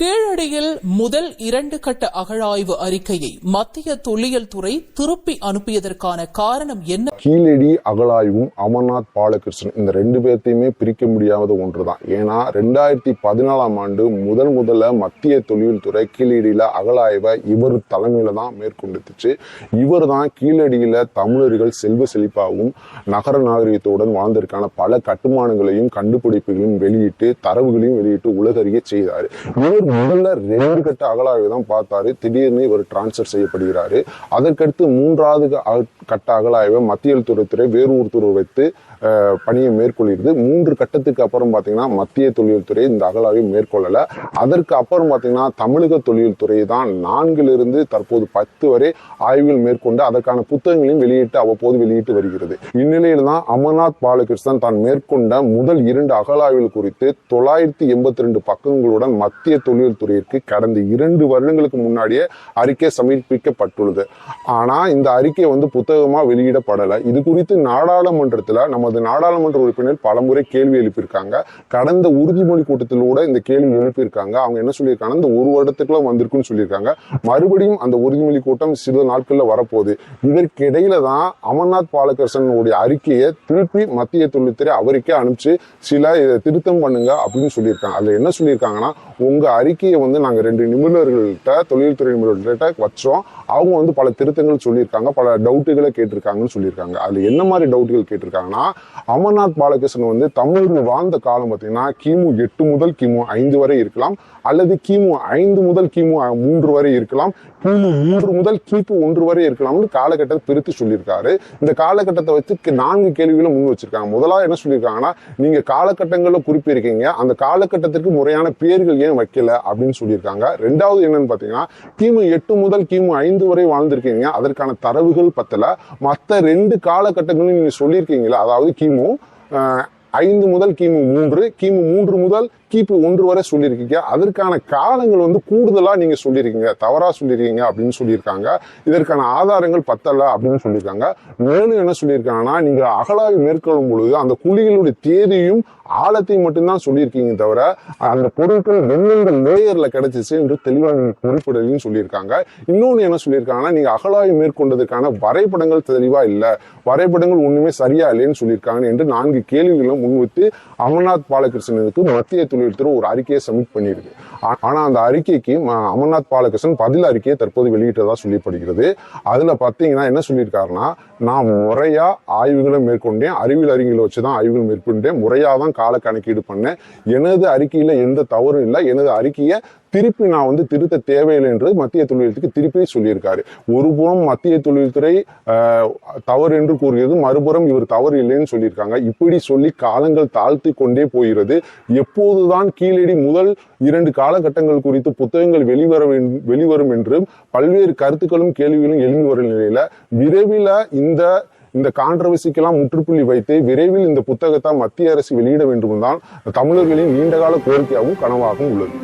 கீழடியில் முதல் இரண்டு கட்ட அகழாய்வு அறிக்கையை மத்திய தொல்லியல் துறை திருப்பி அனுப்பியதற்கான காரணம் என்ன? கீழடி அகழாய்வும் அமர்நாத் பாலகிருஷ்ணன் இந்த ரெண்டு பேர்த்தையுமே பிரிக்க முடியாத ஒன்றுதான். ஏன்னா ரெண்டாயிரத்தி பதினாலாம் ஆண்டு முதல் முதல்ல மத்திய தொழில் துறை கீழடியில அகழாய்வை இவர் தலைமையில தான் மேற்கொண்டுச்சு. இவர் தான் கீழடியில தமிழர்கள் செல்வ செழிப்பாகவும் நகர நாகரிகத்துடன் வாழ்ந்திருக்கான பல கட்டுமானங்களையும் கண்டுபிடிப்புகளையும் வெளியிட்டு தரவுகளையும் வெளியிட்டு உலகறிய செய்தார். இவர் முதல்ல ரெண்டு கட்ட அகழாய்வு தான் பார்த்தாரு. திடீர்னு இவர் டிரான்ஸ்ஃபர் செய்யப்படுகிறாரு. அதற்கடுத்து மூன்றாவது கட்ட அகலாய்வை மத்திய துறைத்துறை வேறு துறை வைத்து பணியை மேற்கொள்கிறது மூன்று கட்டத்துக்கு அப்புறம் பாத்தீங்கன்னா மத்திய தொழில்துறை இந்த அகழாய்வை மேற்கொள்ளல. அதற்கு அப்புறம் பாத்தீங்கன்னா தமிழக தொழில்துறை தான் நான்கிலிருந்து தற்போது பத்து வரை ஆய்வுகள் மேற்கொண்டு அதற்கான புத்தகங்களையும் வெளியிட்டு அவ்வப்போது வெளியிட்டு வருகிறது. இந்நிலையில் தான் அமர்நாத் பாலகிருஷ்ணன் தான் மேற்கொண்ட முதல் இரண்டு அகலாய்வுகள் குறித்து தொள்ளாயிரத்தி எண்பத்தி ரெண்டு பக்கங்களுடன் மத்திய தொழில்துறையிற்கு கடந்த இரண்டு வருடங்களுக்கு முன்னாடியே அறிக்கை சமர்ப்பிக்கப்பட்டுள்ளது. ஆனால் இந்த அறிக்கை வந்து புத்தகமா வெளியிடப்படலை. இது குறித்து நாடாளுமன்றத்தில் நம்ம நமது நாடாளுமன்ற உறுப்பினர் பலமுறை கேள்வி எழுப்பியிருக்காங்க. கடந்த உறுதிமொழி கூட்டத்தில் கூட இந்த கேள்வி எழுப்பியிருக்காங்க. அவங்க என்ன சொல்லியிருக்காங்க? இந்த ஒரு வருடத்துக்குள்ள வந்திருக்குன்னு சொல்லியிருக்காங்க. மறுபடியும் அந்த உறுதிமொழி கூட்டம் சில நாட்கள்ல வரப்போகுது. இதற்கிடையில தான் அமர்நாத் பாலகிருஷ்ணனுடைய அறிக்கையை திருப்பி மத்திய தொழில்துறை அவருக்கே அனுப்பிச்சு சில இதை திருத்தம் பண்ணுங்க அப்படின்னு சொல்லியிருக்காங்க. அதுல என்ன சொல்லியிருக்காங்கன்னா உங்க அறிக்கையை வந்து நாங்க ரெண்டு நிபுணர்கள்ட்ட தொழில்துறை நிபுணர்கள்ட்ட வச்சோம். அவங்க வந்து பல திருத்தங்கள் சொல்லியிருக்காங்க. பல டவுட்டுகளை கேட்டிருக்காங்கன்னு சொல்லியிருக்காங்க. அதுல என்ன மாதிரி டவுட்டுகள் கேட்டிருக்காங்கன்னா அமர்நாத் பாலகிருஷ்ணன் வந்து தமிழர்கள் வாழ்ந்த காலம் பார்த்தீங்கன்னா கிமு எட்டு முதல் கிமு ஐந்து வரை இருக்கலாம். அல்லது கிமு ஐந்து முதல் கிமு மூன்று வரை இருக்கலாம். கிமு மூன்று முதல் கிபு ஒன்று வரை இருக்கலாம்னு காலகட்டத்தை பிரித்து சொல்லியிருக்காரு. இந்த காலகட்டத்தை வச்சு நான்கு கேள்விகளை முன் வச்சிருக்காங்க. முதலாவது என்ன சொல்லியிருக்காங்கன்னா நீங்க காலகட்டங்களில் குறிப்பிருக்கீங்க. அந்த காலகட்டத்திற்கு முறையான பேர்கள் ஏன் வைக்கல அப்படின்னு சொல்லியிருக்காங்க. ரெண்டாவது என்னன்னு பார்த்தீங்கன்னா கிமு எட்டு முதல் கிமு ஐந்து வரை வாழ்ந்திருக்கீங்க. அதற்கான தரவுகள் பத்தல. மற்ற ரெண்டு காலகட்டங்களும் நீங்க சொல்லியிருக்கீங்களா அதாவது கிமு ஐந்து முதல் கிமு மூன்று கிமு மூன்று முதல் கிபி ஒன்று வரை சொல்லியிருக்கீங்க. அதற்கான காலங்கள் வந்து கூடுதலாக நீங்கள் சொல்லியிருக்கீங்க. தவறாக சொல்லியிருக்கீங்க அப்படின்னு சொல்லியிருக்காங்க. இதற்கான ஆதாரங்கள் பத்தல அப்படின்னு சொல்லியிருக்காங்க. மேலும் என்ன சொல்லியிருக்காங்கன்னா நீங்கள் அகலாய் மேற்கொள்ளும் பொழுது அந்த குழிகளுடைய தேதியும் ஆழத்தையும் மட்டும்தான் சொல்லியிருக்கீங்க தவிர அந்த பொருட்கள் எந்தெந்த லேயர்ல கிடைச்சிச்சு என்று தெளிவாக குறிப்பிடலையும் சொல்லியிருக்காங்க. இன்னொன்று என்ன சொல்லியிருக்காங்கன்னா நீங்க அகழாய்வு மேற்கொண்டதுக்கான வரைபடங்கள் தெளிவா இல்லை. வரைபடங்கள் ஒண்ணுமே சரியா இல்லைன்னு சொல்லியிருக்காங்க என்று நான்கு கேள்விகளும் முன்வைத்து அமர்நாத் பாலகிருஷ்ணனுக்கு மத்திய தொழில்துறை ஒரு அறிக்கையை சப்மிட் பண்ணியிருக்கு. ஆனா அந்த அறிக்கைக்கு அமர்நாத் பாலகிருஷ்ணன் பதில் அறிக்கையை தற்போது வெளியிட்டதா சொல்லப்படுகிறது. அதுல பாத்தீங்கன்னா என்ன சொல்லியிருக்காருன்னா நான் முறையா ஆய்வுகளை மேற்கொண்டேன். அறிவியல் அறிஞர்களை வச்சுதான் ஆய்வுகள் மேற்கொண்டேன். முறையாக தான் கால கணக்கீடு பண்ணேன். எனது அறிக்கையில் எந்த தவறும் இல்லை. எனது அறிக்கையை திருப்பி நான் வந்து திருத்த தேவையில்லை என்று மத்திய தொழில்துறைக்கு திருப்பி சொல்லியிருக்காரு. ஒருபுறம் மத்திய தொழில்துறை தவறு என்று கூறுகிறது மறுபுறம் இவர் தவறு இல்லைன்னு சொல்லியிருக்காங்க. இப்படி சொல்லி காலங்கள் தாழ்த்தி கொண்டே போகிறது. எப்போதுதான் கீழடி முதல் இரண்டு காலகட்டங்கள் குறித்து புத்தகங்கள் வெளிவர வேண்டும் வெளிவரும் என்றும் பல்வேறு கருத்துக்களும் கேள்விகளும் எழுந்து வரும் நிலையில விரைவில் இந்த இந்த கான்ட்ரவர்சிக்கெல்லாம் முற்றுப்புள்ளி வைத்து விரைவில் இந்த புத்தகத்தை மத்திய அரசு வெளியிட வேண்டும் தான் தமிழர்களின் நீண்டகால கோரிக்கையாகவும் கனவாகவும் உள்ளது.